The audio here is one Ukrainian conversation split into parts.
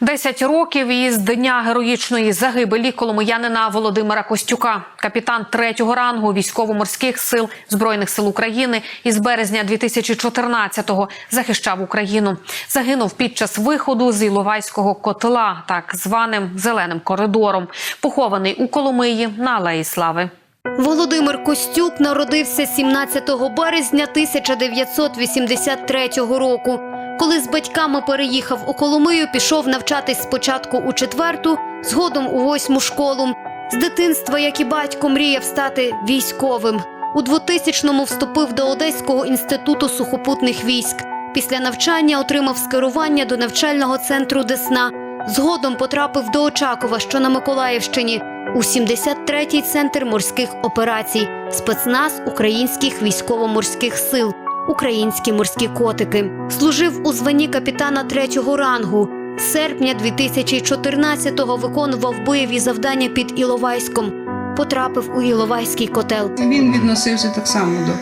Десять років із дня героїчної загибелі коломиянина Володимира Костюка, капітан третього рангу військово-морських сил збройних сил України із березня 2014-го захищав Україну. Загинув під час виходу з Іловайського котла, так званим зеленим коридором, похований у Коломиї на Алеї Слави. Володимир Костюк народився 17 березня 1983 року. Коли з батьками переїхав у Коломию, пішов навчатись спочатку у четверту, згодом у восьму школу. З дитинства, як і батько, мріяв стати військовим. У 2000-му вступив до Одеського інституту сухопутних військ. Після навчання отримав скерування до навчального центру Десна. Згодом потрапив до Очакова, що на Миколаївщині, у 73-й центр морських операцій, спецназ українських військово-морських сил, українські морські котики. Служив у званні капітана третього рангу. З серпня 2014-го виконував бойові завдання під Іловайськом. Потрапив у Іловайський котел. Він відносився так само до,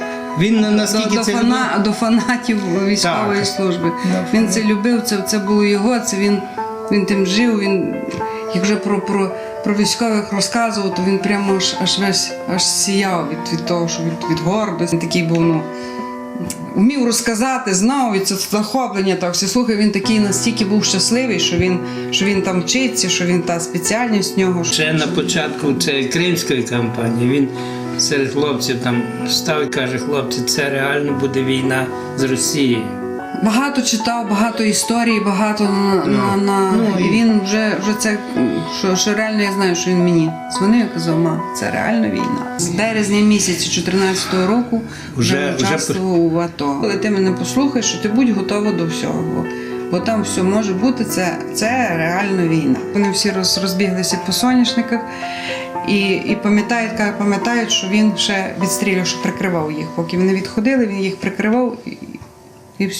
Він на- до, наскільки до, це фана, до фанатів військової Так. служби. Да. Він це любив, це, це було його, це він, він тим жив. Він, як вже про, про, про військових розказував, то він прямо аж, аж весь аж сіяв від, від того, що від, від гордості. Він такий був, ну. Вмів розказати, знав від це захоплення. Так всі слухай, він такий настільки був щасливий, що він, що він там вчиться, що він та спеціальність в нього. ще на початку цієї кримської кампанії він серед хлопців там став і каже, хлопці, це реально буде війна з Росією. Багато читав, багато історій, багато на, на, на Ну, і він вже, вже це що, що реально я знаю, що він мені дзвонив і казав, ма, це реальна війна. З березня місяця 14-го року вже, участвував в АТО. Коли ти мене послухаєш, що ти будь готова до всього. Бо, бо там все може бути, це, це реально війна. Вони всі роз, розбіглися по соняшниках. І, і пам'ятають, пам'ятають, що він ще відстріляв, що прикривав їх. Поки вони відходили, він їх прикривав